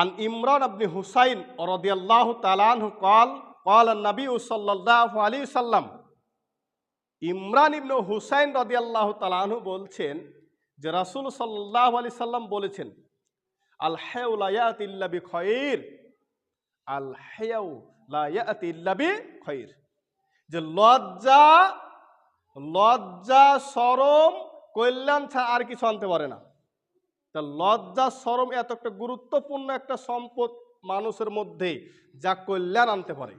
আন ইমরান আবনি হুসাইন রদিয়াল্লাহ তালান call call নবী সাল্লাহ আলী সাল্লাম ইমরান ইবন হুসাইন রদিয়াল্লাহ তালানহু বলছেন যে রাসুল সাল্লাহ আলি সাল্লাম বলেছেন, আল হেউলায়াতিল্লাবি খয়ির আল হেউলায়াতিল্লাবি খৈর যে লজ্জা লজ্জা সরম কল্যাণ ছাড়া আর কিছু আনতে পারে না। তা লজ্জা, সরম এত একটা গুরুত্বপূর্ণ একটা সম্পদ মানুষের মধ্যে যা কল্যাণ আনতে পারে।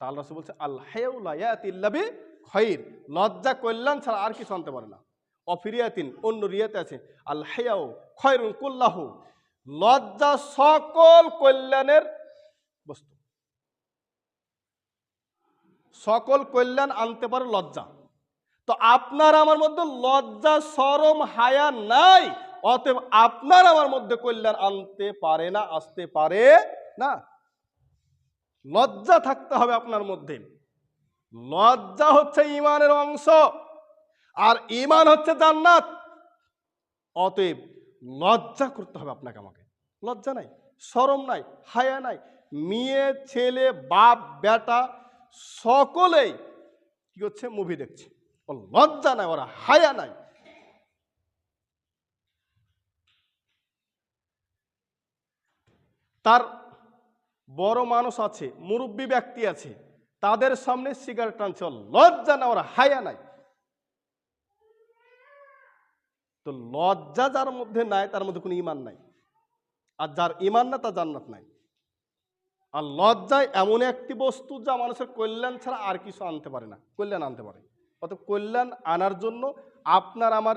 তাহলে রসুল বলছে আল হেউলায়াতিল্লাবি খৈর। লজ্জা, কল্যাণ ছাড়া আর কিছু আনতে পারে না। অফিরিয়াতিন, অন্য রিয়াতে আছে আল হেয়াও খয়রুন কুল্লাহ। লজ্জা সকল কল্যাণের বস্তু। সকল কল্যাণ আনতে পারে লজ্জা। তো আপনার আমার মধ্যে লজ্জা, সরম, হায়া নাই। অতএব আপনার আমার মধ্যে কল্যাণ আনতে পারে না, আসতে পারে না। লজ্জা থাকতে হবে আপনার মধ্যে। লজ্জা হচ্ছে ইমানের অংশ, আর ইমান হচ্ছে জান্নাত। অতএব লজ্জা করতে হবে আপনাকে আমাকে। লজ্জা নাই সরম নাই, হায়া নাই। মেয়ে, ছেলে, বাপ, বেটা, সকলেই কি করছে? মুভি দেখছে। ও লজ্জা নাই, ওরা হায়া নাই। তার বড় মানুষ আছে, মুরব্বী ব্যক্তি আছে, তাদের সামনে সিগারেট টানছে। লজ্জা না, ওরা হায়া নাই। তো লজ্জা যার মধ্যে নাই, তার মধ্যে কোনো ইমান নাই। আর যার ইমান না, তার জান্নাত নাই। আর লজ্জায় এমন একটি বস্তু যা মানুষের কল্যাণ ছাড়া আর কিছু আনতে পারে না। কল্যাণ আনতে পারে। অত কল্যাণ আনার জন্য আপনার আমার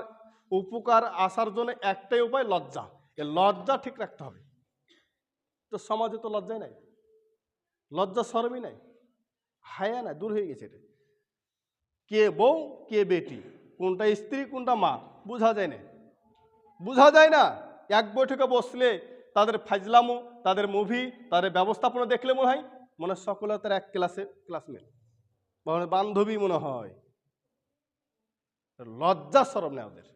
উপকার আসার জন্য একটাই উপায় লজ্জা। এ লজ্জা ঠিক রাখতে হবে। তো সমাজে তো লজ্জাই নাই। লজ্জা শরমই নাই। হায়া নাই, দূর হয়ে গেছে এটা। কে বউ, কে বেটি, কোনটা স্ত্রী, কোনটা মা, বোঝা যায় না। বোঝা যায় না, এক বৈঠকে বসলে তাদের ফাজলামো, তাদের মুভি, তাদের ব্যবস্থাপনা দেখলে মনে হয় মনে হয় সকলে তার এক ক্লাসে ক্লাসমেট বান্ধবী মনে হয়। লজ্জা সরম নেই ওদের।